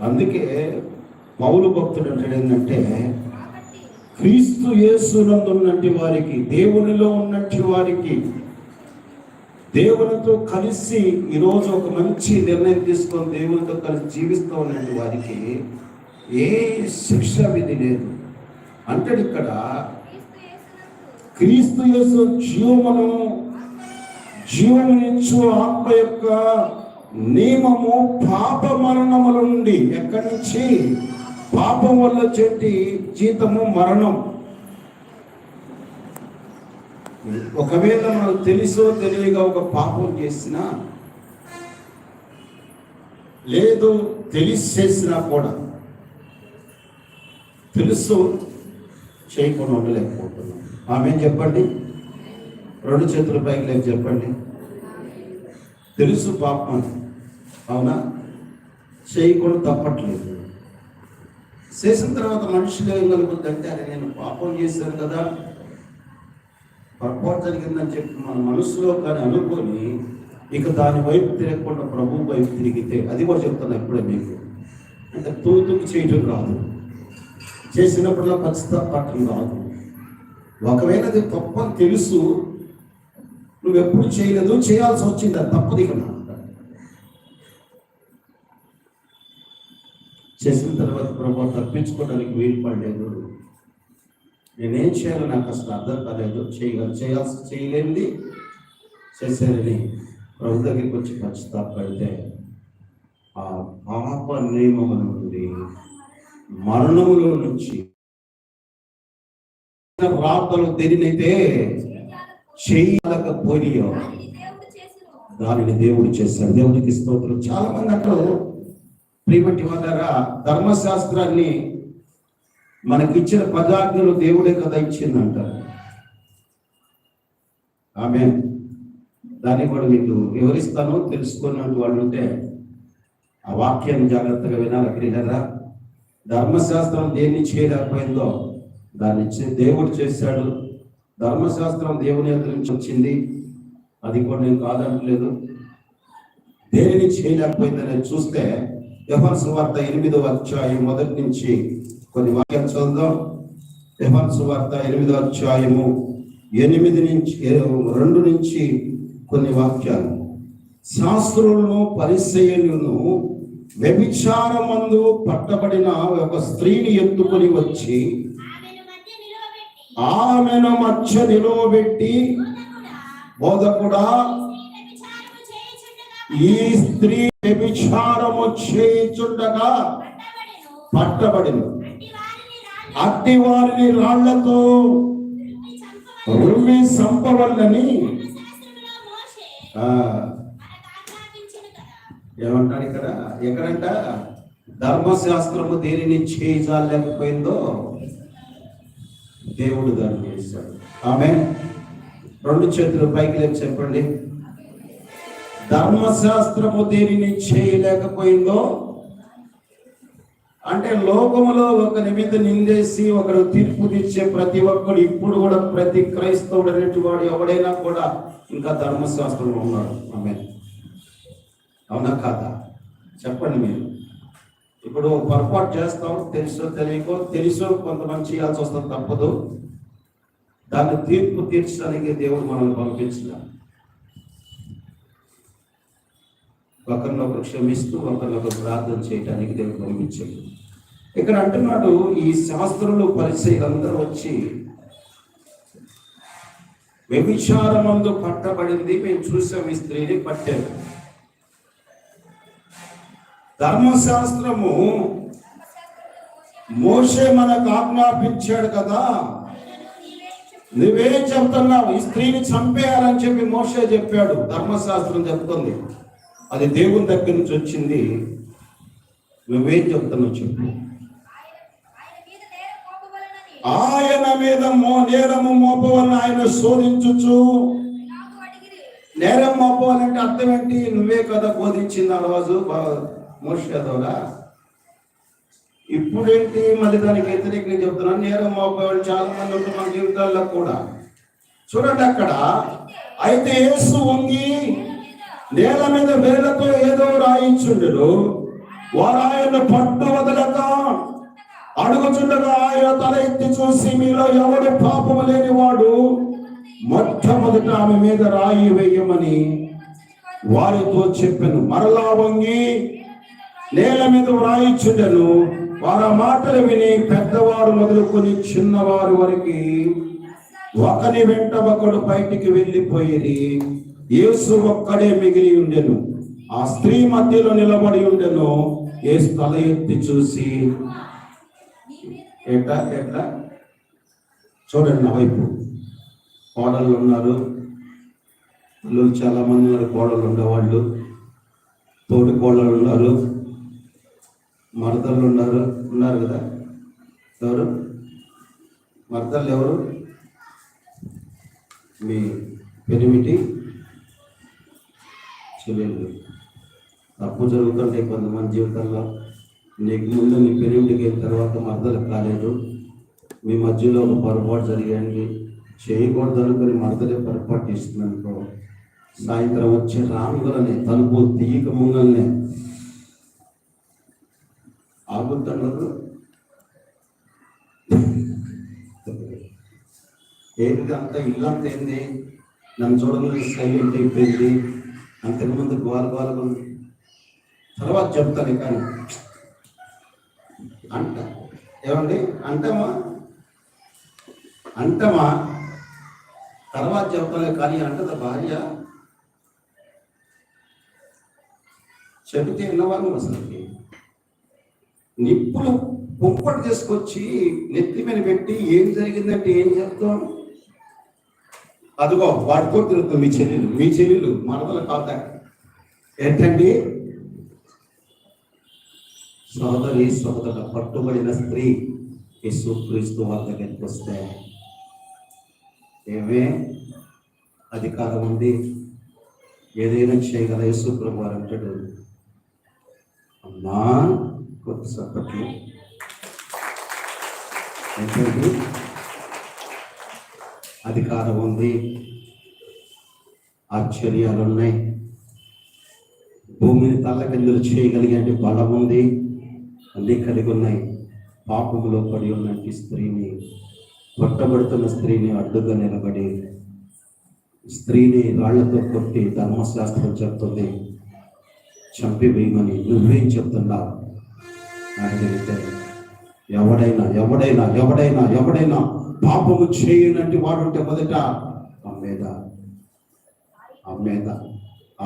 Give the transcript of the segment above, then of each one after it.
అందుకే పౌలు భక్తుడు అంటాడు ఏంటంటే క్రీస్తు యేసునందు ఉన్నట్టి వారికి దేవునిలో ఉన్నట్టు వారికి దేవునితో కలిసి ఈరోజు ఒక మంచి నిర్ణయం తీసుకొని దేవునితో కలిసి జీవిస్తూ ఉన్నటువంటి వారికి ఏ శిక్ష విధి లేదు. అంటాడు ఇక్కడ క్రీస్తు యేసు జీవమును జీవమునిచ్చు ఆత్మ యొక్క నియమము పాప మరణముల నుండి ఎక్కడి నుంచి? పాపం వల్ల చెట్టి జీతము మరణం. ఒకవేళ మనకు తెలుసో తెలియగా ఒక పాపం చేసినా లేదు తెలిసి చేసినా కూడా తెలుసు చేయకుండా ఉండలేకపోతున్నాం. ఆమె చెప్పండి? రెండు చేతుల పైకి లేక చెప్పండి. తెలుసు పాపం అని. అవునా చేయకుండా తప్పట్లేదు. చేసిన తర్వాత మనుషులు ఏం కలుగుతుందంటే అరే నేను పాపం చేశాను కదా. పొరపాటు జరిగిందని చెప్పి మన మనసులో కానీ అనుకొని ఇక దాని వైపు తిరగకుండా ప్రభు వైపు తిరిగితే అది కూడా చెప్తాను ఎప్పుడే మీకు. అంటే తూతుకు చేయటం రాదు. చేసినప్పుడల్లా పశ్చాత్తాపం రాదు. ఒకవేళ అది తప్పని తెలుసు నువ్వు ఎప్పుడు చేయలేదు చేయాల్సి వచ్చింది అది తప్పదు కదా నాకు. చేసిన తర్వాత ప్రభు తప్పించుకోవడానికి వీలు పడలేదు నేనేం చేయాలో నాకు అసలు అర్థం కాలేదు. చేయగల చేయాల్సి చేయలేంది చేశారని ప్రభు దగ్గరికి వచ్చి పశ్చాత్తాపడితే ఆ పాప నియమము నుండి మరణములో నుంచి రాతలు తెరినైతే చేయలేకపోయో దానిని దేవుడు చేశాడు. దేవుడికి స్తోత్రం. చాలా మంది అక్కడ ప్రియమటి వాళ్ళారా ధర్మశాస్త్రాన్ని మనకిచ్చిన పదార్థులు దేవుడే కదా ఇచ్చిందంట. ఆమె దాన్ని కూడా మీకు వివరిస్తాను తెలుసుకున్నట్టు వాళ్ళు ఉంటే ఆ వాక్యాన్ని జాగ్రత్తగా వినాలి ప్రియరా ధర్మశాస్త్రం దేన్ని చేయలేకపోయిందో దాన్ని దేవుడు చేశాడు. ధర్మశాస్త్రం దేవుని నుంచి వచ్చింది. అది కూడా నేను కాదంటలేదు. దేనిని చేయలేకపోయిందని చూస్తే యహోన్స్ వార్త ఎనిమిదో అధ్యాయం మొదటి నుంచి కొన్ని వాక్యాలు చదువుదాం. యహోన్స్ వార్త ఎనిమిదో అధ్యాయము ఎనిమిది నుంచి రెండు నుంచి కొన్ని వాక్యాలు. శాస్త్రులను పరిచయులను వ్యభిచారమందు పట్టబడిన ఒక స్త్రీని ఎత్తుకొని వచ్చి ఆమెను మధ్య నిలువబెట్టి బోధకుడా ఈ స్త్రీ వ్యభిచారము చేయుచుండగా పట్టబడింది అట్టి వారిని రాళ్ళతో రుమ్మి చంపవలెను. రుమి సంపవల్లని శాస్త్రములో ఇక్కడ? ఎక్కడంట? ధర్మశాస్త్రము దేనిని చేయజాలేకపోయిందో దేవుడు దాన్ని చేశాడు. ఆమె రెండు చేతులు పైకి లేపి చెప్పండి. ధర్మశాస్త్రము దేనిని చేయలేకపోయిందో? అంటే లోకములో ఒక నిమిత్త నిందేసి ఒకరు తీర్పు తెచ్చే ప్రతి ఒక్కడు ఇప్పుడు కూడా ప్రతి క్రైస్తవుడు అనేటి వాడు ఎవడైనా కూడా ఇంకా ధర్మశాస్త్రంలో ఉన్నాడు. ఆమె అవునా కాదా? చెప్పండి మీరు. ఇప్పుడు పొరపాటు చేస్తాం తెలుసో తెలియకో తెలుసో కొంతమంది చేయాల్సి వస్తుంది తప్పదు. దాన్ని తీర్పు తీర్చడానికి దేవుడు మనల్ని పంపించిన ఒకరినొకరు క్షమిస్తూ ఒకరినొకరు ప్రార్థన చేయడానికి దేవుడు పంపించాడు. ఇక్కడ అంటున్నాడు ఈ శాస్త్రులు పరిచయులందరూ వచ్చి వ్యభిచారమందు పట్టబడింది మేము చూసాం ఈ స్త్రీని పట్టారు. ధర్మశాస్త్రము మోషే మనకు ఆజ్ఞాపించాడు కదా. నువ్వేం చెప్తున్నావు ఈ స్త్రీని చంపేయాలని చెప్పి మోషే చెప్పాడు. ధర్మశాస్త్రం చెప్తుంది. అది దేవుని దగ్గర నుంచి వచ్చింది. నువ్వేం చెప్తున్నావు చెప్పు. ఆయన మీద మో నేరము మోపవలన ఆయన శోధించుచు. నేరం మోపవాలంటే అర్థం ఏంటి? నువ్వే కదా బోధించింది ఆ రోజు మోషే ఇప్పుడేంటి? మళ్ళీ దానికి వ్యతిరేకంగా చెప్తున్నాను నేరం మోపేవాళ్ళు చాలా మంది ఉంటారు మన జీవితాల్లో కూడా. చూడండి అక్కడ. అయితే యేసు వంగి నేల మీద వేలతో ఏదో రాయించుండెను. వారు ఆయన పట్టు వదలక అడుగుచుండగా ఆయన తల ఎత్తి చూసి మీలో ఎవడు పాపము లేనివాడు మొట్టమొదట ఆమె మీద రాయి వేయమని వారితో చెప్పాను. మరలా వంగి నేల మీద వ్రాయిచుండెను. వారి మాటలు విని పెద్దవారు మొదలుకొని చిన్నవారు వరకు ఒకని వెంట ఒకడు బయటికి వెళ్ళిపోయేది. యేసు ఒక్కడే మిగిలి ఉండెను. ఆ స్త్రీ మధ్యలో నిలబడి ఉండెను. యేసు తల ఎత్తి చూసి ఎట్లా ఎట్లా చూడండి నా వైపు. కోడళ్ళు ఉన్నారు. పిల్లలు చాలా మంది ఉన్నారు. కోడలు ఉండేవాళ్ళు. తోటి కోడలు ఉన్నారు. మరదళ్ళు ఉన్నారు. ఉన్నారు కదా. ఎవరు? మరదళ్ళు ఎవరు? మీ పెనిమిటి. చెల్లెళ్ళు తప్పు జరుగుతుంటే కొంతమంది జీవితంలో నీకు ముందు నీ పెనిమిటికి వెళ్ళిన తర్వాత మర్దలు కాలేదు. మీ మధ్యలో ఒక పొరపాటు జరిగాయండి చేయకూడదు అనుకుని మర్దలే పొరపాటు చేస్తుందనుకో సాయంత్రం వచ్చి రాములని తలుపు తీయక ముంగల్ని. ఆగుతున్నారు ఏంటి అంత ఇల్లు ఏంది? నన్ను చూడగానే సైలెంట్ అయిపోయింది. అంతకుముందు గోల గోల ఉంది. తర్వాత చెప్తాను కానీ అంట. ఏమండి? అంటమా? అంటమా? తర్వాత చెప్తాను కానీ అంటద భార్య? చెబితే విన్నవారు అసలుకి. నిప్పులు కుంపటి తీసుకొచ్చి నెత్తి మీద పెట్టి ఏం జరిగిందంటే ఏం చెప్తాం? అదిగో వాడితో తిరుగుతుంది మీ చెల్లెలు మీ చెల్లెలు మనవల కాక ఏంటండి? సోదరి సోదరుల పట్టుబడిన స్త్రీ యేసు క్రీస్తు వాళ్ళ దగ్గరికి వస్తే ఏమే? అధికారం ఉంది. ఏదైనా చేయగల యేసు ప్రభు వారు అంటాడు అమ్మా కొత్త సప్పట్లు ఏంటండి? అధికారం ఉంది ఆశ్చర్యాలు ఉన్నాయి భూమిని తల్లకిందులు చేయగలిగే బలం ఉంది అన్నీ కలిగి ఉన్నాయి పాపములో పడి ఉన్నట్టు స్త్రీని కొట్టబడుతున్న స్త్రీని అడ్డుగా నిలబడి స్త్రీని రాళ్ళతో కొట్టి ధర్మశాస్త్రం చెప్తుంది. చంపి వేయమని నువ్వేం చెప్తున్నావు? నాకు తెలియదు ఎవడైనా ఎవడైనా ఎవడైనా ఎవడైనా పాపము చేయనట్టు వాడుంటే మొదట అమ్మేద అమ్మేద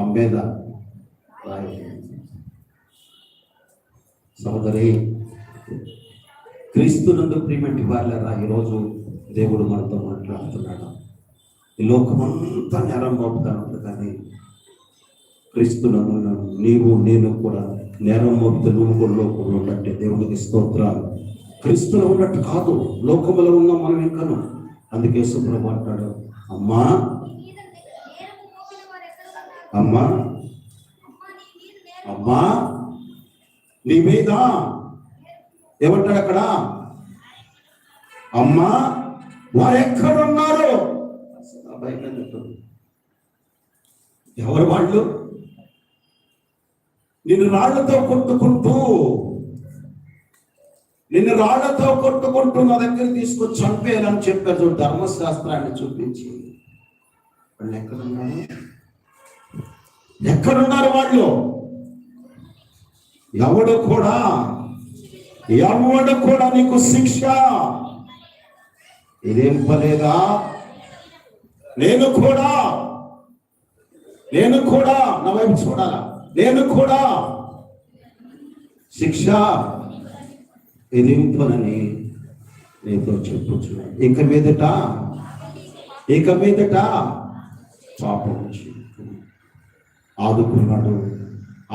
అమ్మేద సోదరి క్రీస్తునందు ప్రియమంటి వాళ్ళరా ఈరోజు దేవుడు మనతో మాట్లాడుతున్నాడు. ఈ లోకమంతా నేరం మోపుతా కానీ క్రీస్తునందు నీవు నేను కూడా నేరం మోపుతూ నువ్వు కూడా లోకంలో ఉన్నట్టే దేవుడికి స్తోత్రాలు. క్రీస్తులో ఉన్నట్టు కాదు. లోకములో ఉన్న మనం ఇంకను అందుకే సుప్రభు అంటాడు అమ్మా అమ్మా అమ్మా, నీ మీద ఏమంటాడు అక్కడ? అమ్మా వారు ఎక్కడున్నారు ఎవరు వాళ్ళు? నిన్ను రాళ్ళతో కొట్టుకుంటూ నిన్ను రాళ్ళతో కొట్టుకుంటూ నా దగ్గర తీసుకొచ్చి చంపేయాలని చెప్పారు చూడు ధర్మశాస్త్రాన్ని చూపించి. వాళ్ళు ఎక్కడున్నారు? ఎక్కడున్నారు వాళ్ళు? ఎవడు కూడా ఎవడు కూడా నీకు శిక్ష ఇదేం పలేదా నేను కూడా నేను కూడా నా వైపు చూడాలా? నేను కూడా శిక్ష ఎదింపనని నీతో చెప్పచ్చు ఇక మీదట ఇక మీదట పాపం ఆదుకున్నాడు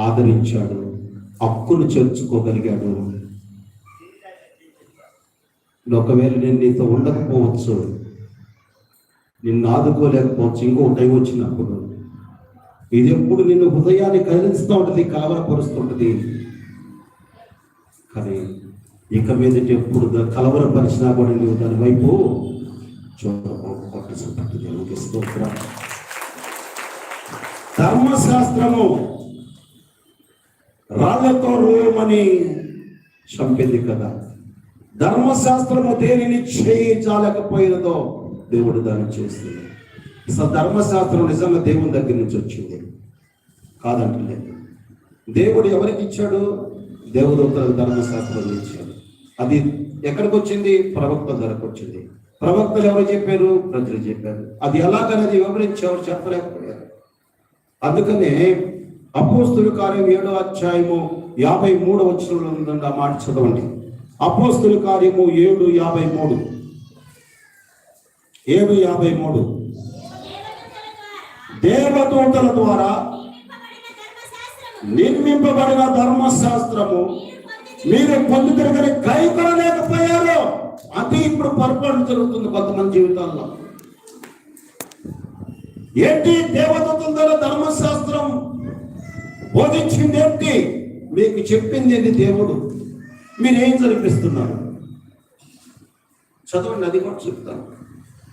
ఆదరించాడు హక్కును చేర్చుకోగలిగాడు. ఒకవేళ నేను నీతో ఉండకపోవచ్చు నిన్ను ఆదుకోలేకపోవచ్చు ఇంకో టైం వచ్చినప్పుడు. ఇది ఎప్పుడు నిన్ను హృదయాన్ని కదిలిస్తూ ఉంటుంది కలవరపరుస్తుంటుంది కానీ ఇక మీదట ఎప్పుడు కలవరపరిచినా కూడా నువ్వు దాని వైపు చూడకపోతుంది దేవునికి స్తోత్రం. ధర్మశాస్త్రము రాళ్ళతో రోమని చంపింది కదా. ధర్మశాస్త్రము దేనిని చేయించాలకపోయినదో దేవుడు దాన్ని చేస్తుంది. అసలు ధర్మశాస్త్రం నిజంగా దేవుని దగ్గర నుంచి వచ్చింది. కాదంటలేదు. దేవుడు ఎవరికి ఇచ్చాడు? దేవదూతలకు ధర్మశాస్త్రం ఇచ్చాడు. అది ఎక్కడికి వచ్చింది ప్రవక్త ధరకు వచ్చింది ప్రవక్తలు ఎవరు చెప్పారు? ప్రజలు చెప్పారు. అది ఎలాగనేది వివరించి ఎవరు చెప్పలేకపోయారు. అందుకనే అపోస్తుల కార్యం ఏడో అధ్యాయము యాభై మూడు వచ్చిన ఉందండి ఆ మాట చదవండి. అపోస్తుల కార్యము ఏడు యాభై మూడు. ఏడు యాభై మూడు. దేవదూతల ద్వారా నిర్మింపబడిన ధర్మశాస్త్రము. మీరు పొంది మీరు పొందుతరగని కైకొనలేకపోయారు అది ఇప్పుడు పొరపాటు జరుగుతుంది కొంతమంది జీవితాల్లో. ఏంటి దేవదత్తుల ద్వారా ధర్మశాస్త్రం బోధించింది ఏంటి మీకు చెప్పింది ఏంటి దేవుడు? మీరేం జరిపిస్తున్నారు చదవండి అది కూడా చెప్తాను.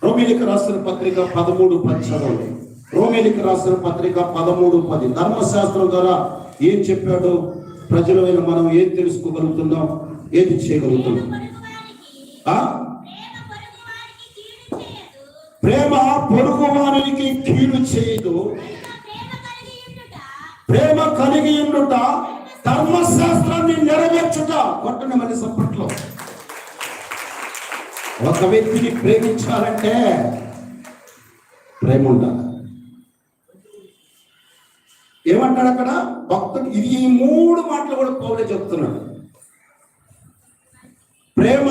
రోమిలికి రాసిన పత్రిక పదమూడు పది చదవండి. రోమిలికి రాసిన పత్రిక పదమూడు పది. ధర్మశాస్త్రం ద్వారా ఏం చెప్పాడు? ప్రజలమైన మనం ఏం తెలుసుకోగలుగుతున్నాం? ఏది చేయగలుగుతున్నాం? ఆ? ప్రేమ పొరుగువానికి పొరుగు వారికి కీడు చేయదు. ప్రేమ కలిగి ఉండుట ధర్మశాస్త్రాన్ని నెరవేర్చుట కొట్టని మళ్ళీ సప్పట్లో ఒక వ్యక్తిని ప్రేమించాలంటే ప్రేమ ఉండాలి. ఏమంటాడు అక్కడ? భక్తుడు ఇది ఈ మూడు మాటలు కూడా పౌలే చెప్తున్నాడు. ప్రేమ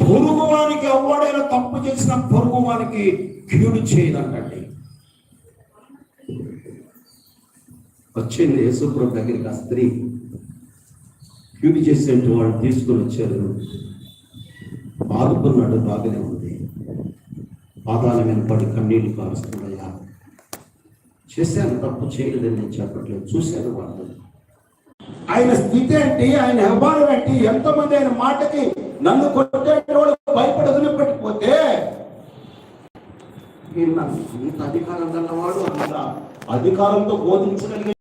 పొరుగువానికి కీడు ఎవడైనా తప్పు చేసిన పొరుగువానికి కీడు చేయదండి వచ్చింది యేసుప్రభు దగ్గరికి ఆ స్త్రీ కీడు చేసేట్టు వాళ్ళు తీసుకుని వచ్చారు. బాగుతున్నాడు బాగానే ఉంది. పాదాల మీద పడి కన్నీళ్ళు కారుస్తున్నాయా. చేశాను తప్పు చేయలేదని నేను చెప్పట్లేదు. చూశాను వాళ్ళు. ఆయన స్థితి ఏంటి? ఆయన వ్యవహారం ఏంటి? ఎంతమంది ఆయన మాటకి నన్ను కొట్టేటోడు భయపడి వదిలిపెట్టిపోతే ఈయన అంత అధికారం గలవాడు అంత అధికారంతో బోధించగలిగే